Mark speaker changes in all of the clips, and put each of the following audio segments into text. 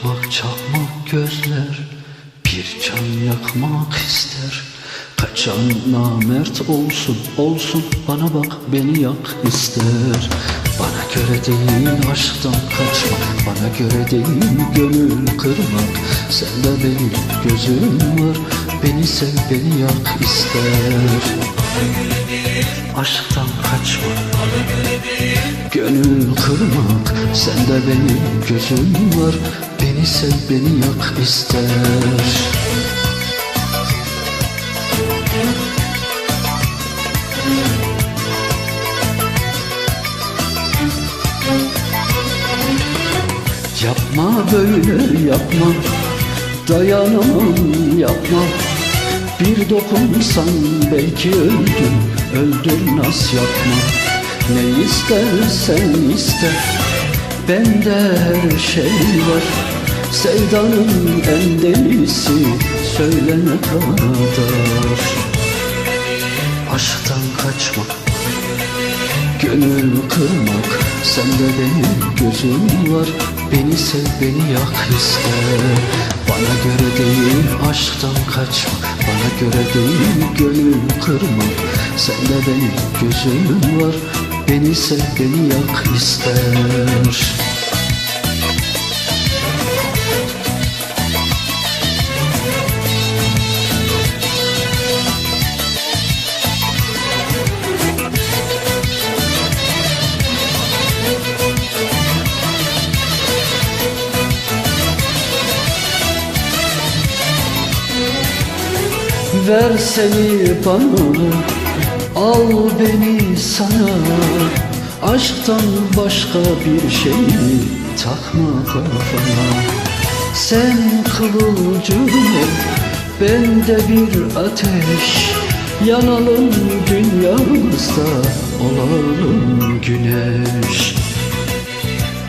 Speaker 1: Çakmak çakmak gözler Bir can yakmak ister. Kaçan namert olsun olsun Bana bak beni yak ister. Bana göre değil aşktan kaçmak Bana göre değil gönül kırmak. Sende benim gözüm var Beni sev beni yak ister. Aşktan kaçmak Gönül kırmak. Sende benim gözüm var Beni sev beni yak ister. Yapma böyle yapma. Dayanamam yapma. Bir dokunsan belki öldüm. Öldür nas yapma. Ne istersen iste. Bende her şey var Sevdanın en delisi Söylene kadar Aşktan kaçmak Gönül kırmak Sende benim gözüm var. Beni sev beni yak ister Bana göre değil aşktan kaçmak Bana göre değil gönül kırmak. Sende benim gözüm var. Beni sev beni yak ister Ver seni bana Al beni sana. Aşktan başka bir şey takma kafana. Sen kıvılcım Ben de bir ateş. Yanalım dünyamızda Olalım güneş.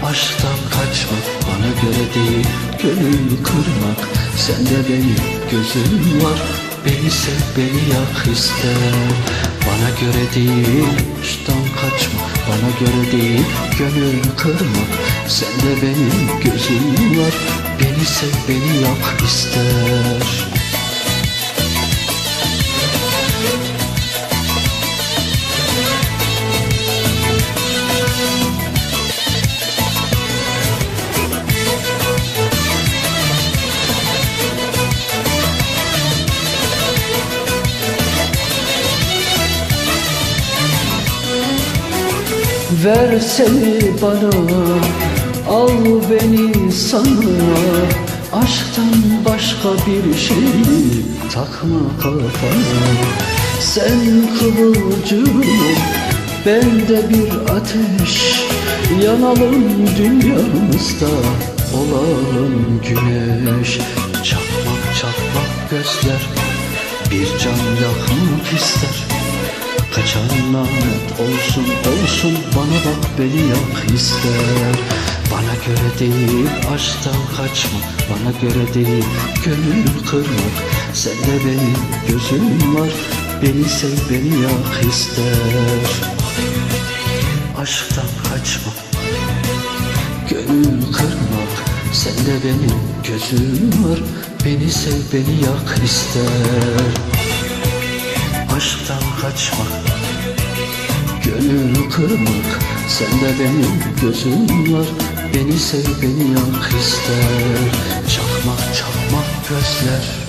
Speaker 1: Aşktan kaçmak bana göre değil Gönül kırmak. Sende benim gözüm var Beni sev beni yak ister. Bana göre değil Aşktan kaçmak Bana göre değil Gönül kırmak Sende benim gözüm var. Beni sev beni yak ister Ver seni bana Al beni sana. Aşktan başka bir şey Takma kafana. Sen kıvılcım Ben de bir ateş. Yanalım dünyamızda Olalım güneş. Çakmak çakmak gözler Bir can yakmak ister Kaçan lanet olsun olsun Bana bak beni yak ister. Bana göre değil aşktan kaçmak Bana göre değil gönül kırmak. Sende benim gözüm var Beni sev beni yak ister. Aşktan kaçmak Gönül kırmak. Sende benim gözüm var Beni sev beni yak ister kırmak. Sende benim gözüm var Beni sev beni yak ister Çakmak çakmak gözler